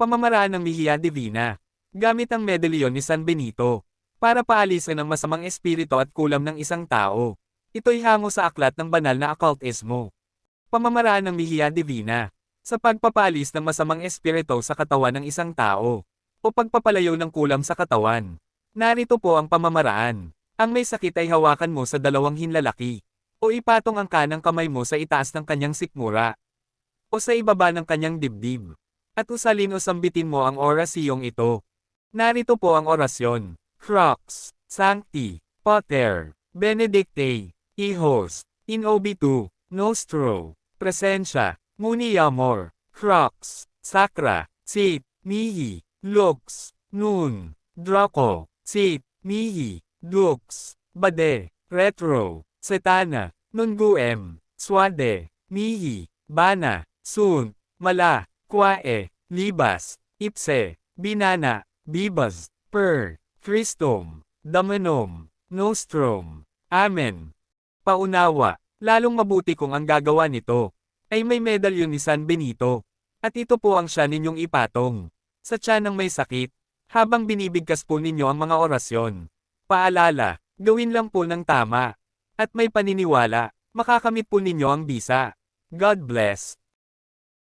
Pamamaraan ng Mihia Divina. Gamit ang medalyon ni San Benito. Para paalisin ang masamang espiritu at kulam ng isang tao. Ito'y hango sa aklat ng banal na occultismo. Pamamaraan ng Mihia Divina. Sa pagpapalis ng masamang espiritu sa katawan ng isang tao. O pagpapalayo ng kulam sa katawan. Narito po ang pamamaraan. Ang may sakit ay hawakan mo sa dalawang hinlalaki. O ipatong ang kanang kamay mo sa itaas ng kanyang sikmura. O sa ibaba ng kanyang dibdib. At usalin o sambitin mo ang orasiyong ito. Narito po ang orasyon. Crux, Sancti, Pater, Benedicte, Hijos, in obitu, nostro, presensya, muni amor, Crux, Sacra, Sit, Mihi, Lux, Nun, Draco, Sit, Mihi, Dux, Bade, Retro, Setana, Nunguem, Swade, Mihi, Bana, Sun, Mala, Kwae, Libas, Ipse, Binana, Bibas, Per, Christum, Damanom, Nostrum, Amen. Paunawa, lalong mabuti kung ang gagawa nito ay may medalyon ni San Benito. At ito po ang siya ninyong ipatong. Sa tiyan ng may sakit, habang binibigkas po ninyo ang mga orasyon. Paalala, gawin lang po ng tama. At may paniniwala, makakamit po ninyo ang bisa. God bless.